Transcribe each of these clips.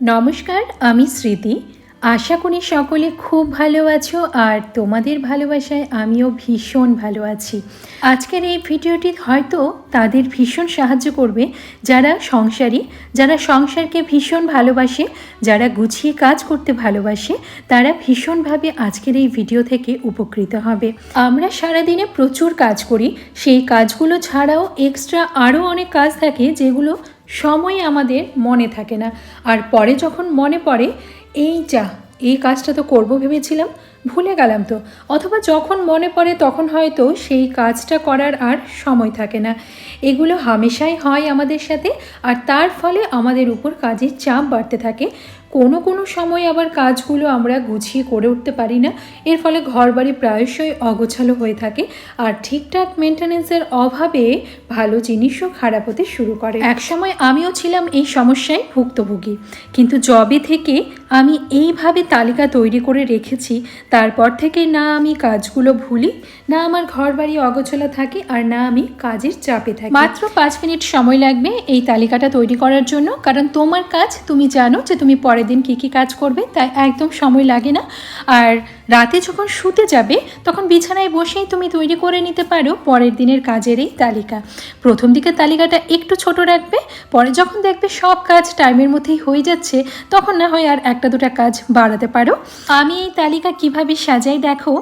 নমস্কার, আমি স্মৃতি। আশা করি সকলে খুব ভালো আছো আর তোমাদের ভালোবাসায় আমিও ভীষণ ভালো আছি। আজকের এই ভিডিওটি হয়তো তাদের ভীষণ সাহায্য করবে যারা সংসারী, যারা সংসারকে ভীষণ ভালোবাসে, যারা গুছিয়ে কাজ করতে ভালোবাসে, তারা ভীষণভাবে আজকের এই ভিডিও থেকে উপকৃত হবে। আমরা সারাদিনে প্রচুর কাজ করি, সেই কাজগুলো ছাড়াও এক্সট্রা আরও অনেক কাজ থাকে যেগুলো সময় আমাদের মনে থাকে না। আর পরে যখন মনে পড়ে, এই যা, এই কাজটা তো করব ভেবেছিলাম, ভুলে গেলাম তো। অথবা যখন মনে পড়ে, তখন হয়তো সেই কাজটা করার আর সময় থাকে না। এগুলো হামেশাই হয় আমাদের সাথে, আর তার ফলে আমাদের উপর কাজের চাপ বাড়তে থাকে। কোনো কোনো সময় আবার কাজগুলো আমরা গুছিয়ে করে উঠতে পারি না। এর ফলে ঘরবাড়ি প্রায়শই অগোছালো হয়ে থাকে আর ঠিকঠাক মেনটেনেন্সের অভাবে ভালো জিনিসও খারাপ হতে শুরু করে। একসময় আমিও ছিলাম এই সমস্যায় ভুক্তভোগী। কিন্তু জবে থেকে আমি এইভাবে তালিকা তৈরি করে রেখেছি, তারপর থেকে না আমি কাজগুলো ভুলি, না আমার ঘর বাড়ি অগোছলা থাকে আর না আমি কাজের চাপে থাকি। মাত্র পাঁচ মিনিট সময় লাগবে এই তালিকাটা তৈরি করার জন্য, কারণ তোমার কাজ তুমি জানো যে তুমি পরের দিন কী কী কাজ করবে, তাই একদম সময় লাগে না। আর রাতে যখন শুতে যাবে, তখন বিছানায় বসেই তুমি তৈরি করে নিতে পারো পরের দিনের কাজের এই তালিকা। প্রথম দিকে তালিকাটা একটু ছোট রাখবে, পরে যখন দেখবে সব কাজ টাইমের মধ্যেই হয়ে যাচ্ছে, তখন না হয় আর একটা দুটা কাজ বাড়াতে পারো। আমি এই তালিকা কীভাবে সাজাই দেখো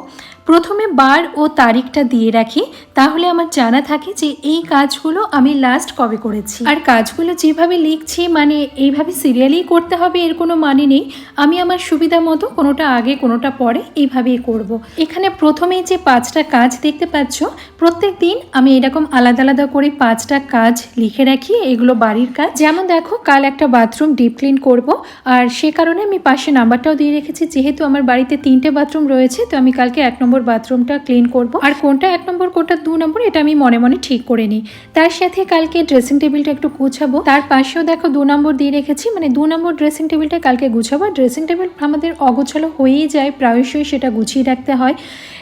প্রথমে বার ও তারিখটা দিয়ে রাখি, তাহলে আমার জানা থাকে যে এই কাজগুলো আমি লাস্ট কবে করেছি। আর কাজগুলো যেভাবে লিখছি মানে এইভাবে সিরিয়ালি করতে হবে, এর কোনো মানে নেই। আমি আমার সুবিধা মতো কোনোটা আগে, কোনোটা পরে এইভাবেই করব। এখানে প্রথমেই যে পাঁচটা কাজ দেখতে পাচ্ছ, প্রত্যেক দিন আমি এরকম আলাদা আলাদা করে পাঁচটা কাজ লিখে রাখি, এগুলো বাড়ির কাজ। যেমন দেখো, কাল একটা বাথরুম ডিপ ক্লিন করব, আর সে কারণে আমি পাশে নাম্বারটাও দিয়ে রেখেছি, যেহেতু আমার বাড়িতে তিনটে বাথরুম রয়েছে, তো আমি কালকে এক নম্বর বাথরুমটা ক্লিন করব। আর কোনটা এক নম্বর, কোনটা দু নম্বর, এটা আমি মনে মনে ঠিক করে নিই। তার সাথে কালকে ড্রেসিং টেবিলটা একটু গুছাবো। তার পাশেও দেখো দু নম্বর দিয়ে রেখেছি। মানে দু নম্বর ড্রেসিং টেবিলটা কালকে গুছাবো। ড্রেসিং টেবিল আমাদের অগোছালো হয়েই যায়, প্রায়শই সেটা গুছিয়ে রাখতে হয়।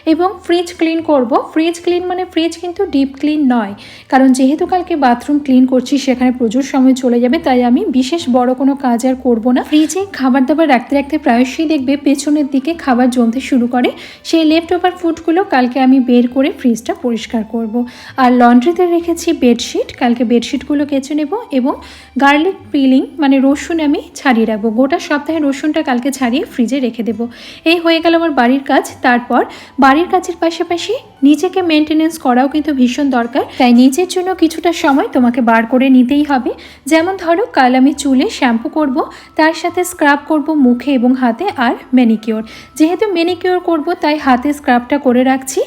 এবং ফ্রিজ ক্লিন করব। ফ্রিজ ক্লিন মানে ফ্রিজ কিন্তু ডিপ ক্লিন নয়। কারণ যেহেতু কালকে বাথরুম ক্লিন করছি, সেখানে প্রচুর সময় চলে যাবে, তাই আমি বিশেষ বড় কোনো কাজ আর করব না। ফ্রিজে খাবার দাবার রাখতে রাখতে প্রায়শই দেখবে পেছনের দিকে খাবার জমতে শুরু করে। সেই লেফট ফুডগুলো কালকে আমি বের করে ফ্রিজটা পরিষ্কার করব। আর লন্ড্রিতে রেখেছি বেডশিট কালকে বেডশিটগুলো কেচে নেব এবং গার্লিক পিলিং মানে রসুন আমি ছাড়িয়ে রাখব। গোটা সপ্তাহে রসুনটা কালকে ছাড়িয়ে ফ্রিজে রেখে দেবো। এই হয়ে গেল আমার বাড়ির কাজ। তারপর বাড়ির কাজের পাশাপাশি নিজেকে মেনটেনেন্স করাও কিন্তু ভীষণ দরকার। তাই নিজের জন্য কিছুটা সময় তোমাকে বার করে নিতেই হবে। যেমন ধরো, কাল আমি চুলে শ্যাম্পু করব, তার সাথে স্ক্রাব করব মুখে এবং হাতে আর ম্যানিকিওর যেহেতু ম্যানিকিওর করব, তাই হাতে স্ক্রাবটা করে রাখছি।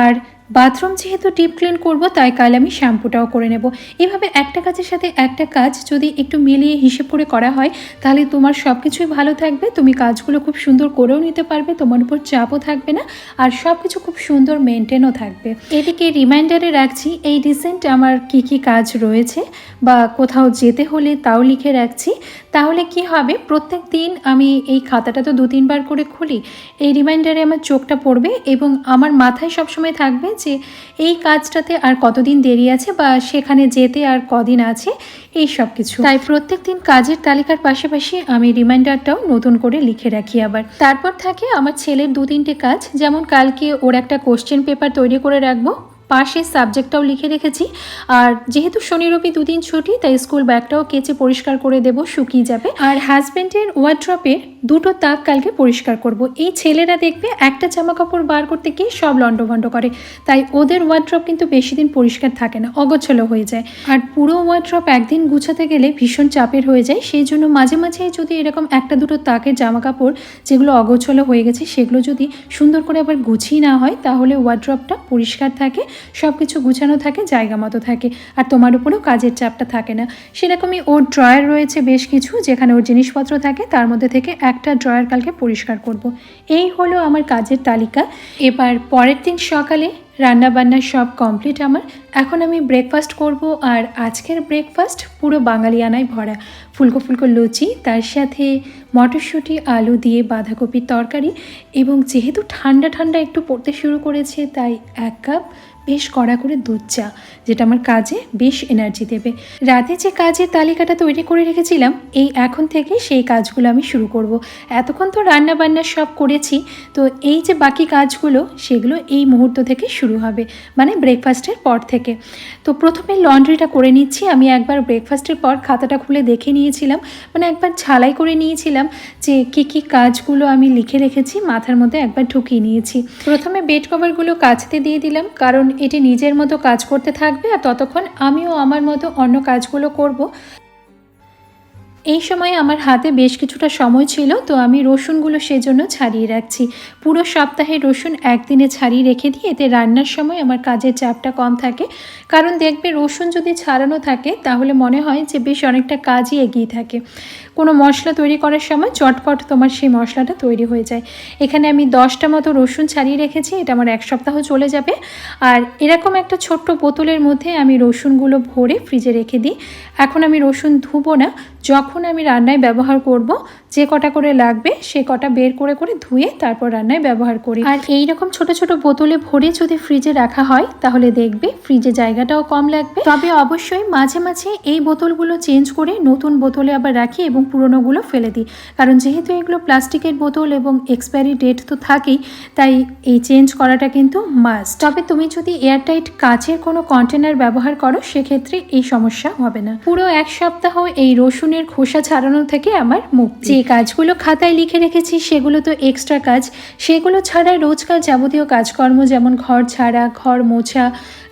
আর বাথরুম যেহেতু ডিপ ক্লিন করব, তাই কাল আমি শ্যাম্পুটাও করে নেব। এভাবে একটা কাজের সাথে একটা কাজ যদি একটু মিলিয়ে হিসেব করে করা হয়, তাহলে তোমার সব কিছুই ভালো থাকবে। তুমি কাজগুলো খুব সুন্দর করেও নিতে পারবে, তোমার উপর চাপও থাকবে না, আর সব কিছু খুব সুন্দর মেনটেনও থাকবে। এদিকে রিমাইন্ডারে রাখছি, এই রিসেন্ট আমার কি কি কাজ রয়েছে, বা কোথাও যেতে হলে তাও লিখে রাখছি। তাহলে কি হবে, প্রত্যেক দিন আমি এই খাতাটা তো দু তিনবার করে খুলি, এই রিমাইন্ডারে আমার চোখটা পড়বে এবং আমার মাথায় সবসময় থাকবে যে এই কাজটাতে আর কতদিন দেরি আছে বা সেখানে যেতে আর কদিন আছে, এই সব কিছু। তাই প্রত্যেক দিন কাজের তালিকার পাশাপাশি আমি রিমাইন্ডারটাও নতুন করে লিখে রাখি আবার। তারপর থাকে আমার ছেলের দু তিনটে কাজ, যেমন কালকে ওর একটা কোশ্চেন পেপার তৈরি করে রাখব পাশে সাবজেক্টটাও লিখে রেখেছি। আর যেহেতু শনি রবি দুদিন ছুটি, তাই স্কুল ব্যাগটাও কেচে পরিষ্কার করে দেব, শুকিয়ে যাবে। আর হাজব্যান্ডের ওয়ার্ড্রপের দুটো তাক কালকে পরিষ্কার করব। এই ছেলেরা দেখবে একটা জামা কাপড় বার করতে গিয়ে সব লন্ডভন্ড করে। তাই ওদের ওয়ার্ড্রপ কিন্তু বেশি দিন পরিষ্কার থাকে না, অগোছলো হয়ে যায়। আর পুরো ওয়ার্ড্রপ একদিন গুছাতে গেলে ভীষণ চাপের হয়ে যায়। সেই জন্য মাঝে মাঝে যদি এরকম একটা দুটো তাকের জামা কাপড় যেগুলো অগোছলো হয়ে গেছে, সেগুলো যদি সুন্দর করে আবার গুছিয়ে না হয়, তাহলে ওয়ার্ড্রপটা পরিষ্কার থাকে। সব কিছু গুছানো থাকে, জায়গা মতো থাকে, আর তোমার উপরেও কাজের চাপটা থাকে না। সেরকমই ওর ড্রয়ার রয়েছে বেশ কিছু, যেখানে ওর জিনিসপত্র থাকে, তার মধ্যে থেকে একটা ড্রয়ার কালকে পরিষ্কার করব। এই হলো আমার কাজের তালিকা। এবার পরের দিন সকালে রান্নাবান্না সব কমপ্লিট আমার। এখন আমি ব্রেকফাস্ট করব, আর আজকের ব্রেকফাস্ট পুরো বাঙালিয়ানায় ভরা। ফুলকো ফুলকো লুচি, তার সাথে মটরশুঁটি, আলু দিয়ে বাঁধাকপির তরকারি, এবং যেহেতু ঠান্ডা ঠান্ডা একটু পড়তে শুরু করেছে, তাই এক কাপ বেশ কড়া করে দুধ চা, যেটা আমার কাজে বেশ এনার্জি দেবে। রাতে যে কাজের তালিকাটা তৈরি করে রেখেছিলাম, এই এখন থেকে সেই কাজগুলো আমি শুরু করব। এতক্ষণ তো রান্না বান্না সব করেছি, তো এই যে বাকি কাজগুলো, সেগুলো এই মুহূর্ত থেকে শুরু হবে মানে ব্রেকফাস্টের পর থেকে। তো প্রথমে লন্ড্রিটা করে নিচ্ছি, আমি একবার ব্রেকফাস্টের পর খাতাটা খুলে দেখে নিয়েছিলাম মানে একবার ঝালাই করে নিয়েছিলাম যে কী কী কাজগুলো আমি লিখে রেখেছি, মাথার মধ্যে একবার ঢুকিয়ে নিয়েছি। প্রথমে বেড কভারগুলো কাচতে দিয়ে দিলাম, কারণ এটি নিজের মতো কাজ করতে থাকবে আর ততক্ষণ আমিও আমার মতো অন্য কাজগুলো করব। এই সময় আমার হাতে বেশ কিছুটা সময় ছিল, তো আমি রসুনগুলো সেজন্য ছাড়িয়ে রাখছি। পুরো সপ্তাহে রসুন একদিনে ছাড়িয়ে রেখে দিই এতে রান্নার সময় আমার কাজের চাপটা কম থাকে। কারণ দেখবে রসুন যদি ছাড়ানো থাকে, তাহলে মনে হয় যে বেশ অনেকটা কাজই এগিয়ে থাকে। কোনো মশলা তৈরি করার সময় চটপট তোমার সেই মশলাটা তৈরি হয়ে যায়। এখানে আমি দশটা মতো রসুন ছাড়িয়ে রেখেছি, এটা আমার এক সপ্তাহ চলে যাবে। আর এরকম একটা ছোট্ট বোতলের মধ্যে আমি রসুনগুলো ভরে ফ্রিজে রেখে দিই। এখন আমি রসুন ধুবো না, যখন আমি রান্নায় ব্যবহার করব যে কটা করে লাগবে সে কটা বের করে করে ধুয়ে তারপর রান্নায় ব্যবহার করি। আর এই রকম ছোট ছোট বোতলে ভরে যদি ফ্রিজে রাখা হয়, তাহলে দেখবে ফ্রিজে জায়গাটাও কম লাগবে। তবে অবশ্যই মাঝে মাঝে এই বোতলগুলো চেঞ্জ করে নতুন বোতলে আবার রাখি এবং পুরনোগুলো ফেলে দিই। কারণ যেহেতু এগুলো প্লাস্টিকের বোতল এবং এক্সপায়ারি ডেট তো থাকেই, তাই এই চেঞ্জ করাটা কিন্তু মাস্ট তবে তুমি যদি এয়ারটাইট কাচের কোনো কন্টেনার ব্যবহার করো, সেক্ষেত্রে এই সমস্যা হবে না। পুরো এক সপ্তাহ এই রসুনের খোসা ছাড়ানো থেকে আমার মুক্তি। যে কাজগুলো খাতায় লিখে রেখেছি, সেগুলো তো এক্সট্রা কাজ। সেগুলো ছাড়া রোজকার যাবতীয় কাজকর্ম যেমন ঘর ছাড়া ঘর মোছা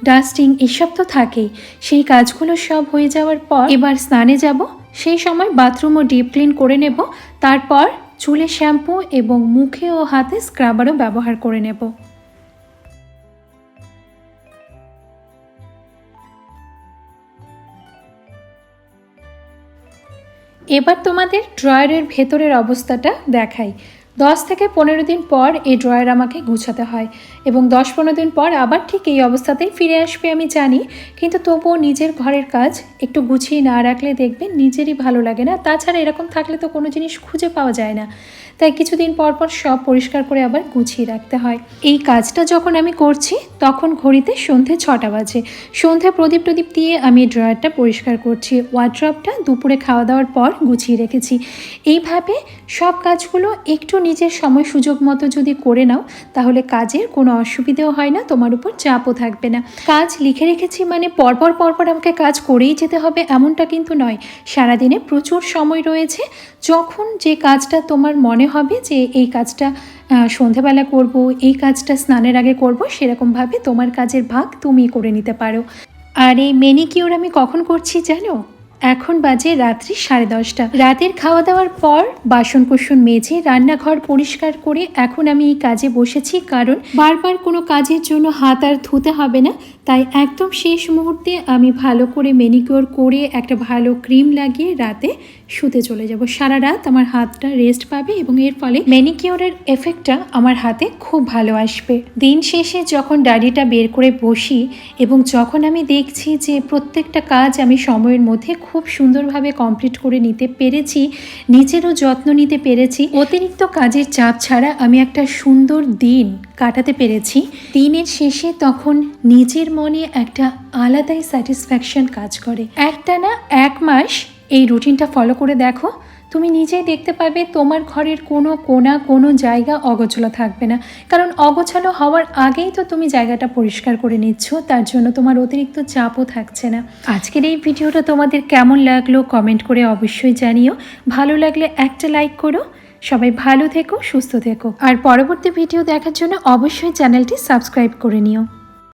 ডাস্টিং এসব তো থাকেই। সেই কাজগুলো সব হয়ে যাওয়ার পর এবার স্নানে যাব। সেই সময় বাথরুমও ডিপ ক্লিন করে নেব। তারপর চুলে শ্যাম্পু এবং মুখে ও হাতে স্ক্রাবারও ব্যবহার করে নেব। এবার তোমাদের ড্রয়ারের ভেতরের অবস্থাটা দেখাই। দশ থেকে পনেরো দিন পর এই ড্রয়ার আমাকে গুছাতে হয় এবং দশ পনেরো দিন পর আবার ঠিক এই অবস্থাতেই ফিরে আসবে আমি জানি, কিন্তু তবুও নিজের ঘরের কাজ একটু গুছিয়ে না রাখলে দেখবেন নিজেরই ভালো লাগে না। তাছাড়া এরকম থাকলে তো কোনো জিনিস খুঁজে পাওয়া যায় না। তাই কিছুদিন পর পর সব পরিষ্কার করে আবার গুছিয়ে রাখতে হয়। এই কাজটা যখন আমি করছি, তখন ঘড়িতে সন্ধে ছটা বাজে। সন্ধে প্রদীপ প্রদীপ দিয়ে আমি ড্রয়ারটা পরিষ্কার করছি। ওয়ার্ড্রপটা দুপুরে খাওয়া দাওয়ার পর গুছিয়ে রেখেছি। এইভাবে সব কাজগুলো একটু নিজের সময় সুযোগ মতো যদি করে নাও, তাহলে কাজের কোনো অসুবিধেও হয় না, তোমার উপর চাপও থাকবে না। কাজ লিখে রেখেছি মানে পরপর পরপর আমাকে কাজ করেই যেতে হবে, এমনটা কিন্তু নয়। সারাদিনে প্রচুর সময় রয়েছে। যখন যে কাজটা তোমার মনে হবে যে এই কাজটা সন্ধেবেলা করব, এই কাজটা স্নানের আগে করব, সেরকমভাবে তোমার কাজের ভাগ তুমি করে নিতে পারো। আর এই মেনিকিওর আমি কখন করছি জানো? এখন বাজে রাত্রি সাড়ে দশটা। রাতের খাওয়া দাওয়ার পর বাসন কুসন মেজে রান্নাঘর পরিষ্কার করে এখন আমি এই কাজে বসেছি, কারণ বারবার কোনো কাজের জন্য হাত আর ধুতে হবে না। তাই একদম শেষ মুহূর্তে আমি ভালো করে মেনিকিওর করে একটা ভালো ক্রিম লাগিয়ে রাতে শুতে চলে যাব। সারা রাত আমার হাতটা রেস্ট পাবে এবং এর ফলে মেনিকিওরের এফেক্টটা আমার হাতে খুব ভালো আসবে। দিন শেষে যখন ডায়েরিটা বের করে বসি এবং যখন আমি দেখছি যে প্রত্যেকটা কাজ আমি সময়ের মধ্যে খুব সুন্দরভাবে কমপ্লিট করে নিতে পেরেছি, নিজেরও যত্ন নিতে পেরেছি, অতিরিক্ত কাজের চাপ ছাড়া আমি একটা সুন্দর দিন কাটাতে পেরেছি। দিনের শেষে তখন নিজের মনে একটা আলাদাই স্যাটিসফ্যাকশন কাজ করে। একটা না এক মাস এই রুটিনটা ফলো করে দেখো। তুমি নিজেই দেখতে পাবে তোমার ঘরের কোনো কোনা, কোনো জায়গা অগোছালো থাকবে না। কারণ অগোছালো হওয়ার আগেই তো তুমি জায়গাটা পরিষ্কার করে নিচ্ছ, তার জন্য তোমার অতিরিক্ত চাপও থাকছে না। আজকের এই ভিডিওটা তোমাদের কেমন লাগল কমেন্ট করে অবশ্যই জানিও। ভালো লাগলে একটা লাইক করো। সবাই ভালো থেকো, সুস্থ থেকো। আর পরবর্তী ভিডিও দেখার জন্য অবশ্যই চ্যানেলটি সাবস্ক্রাইব করে নিও।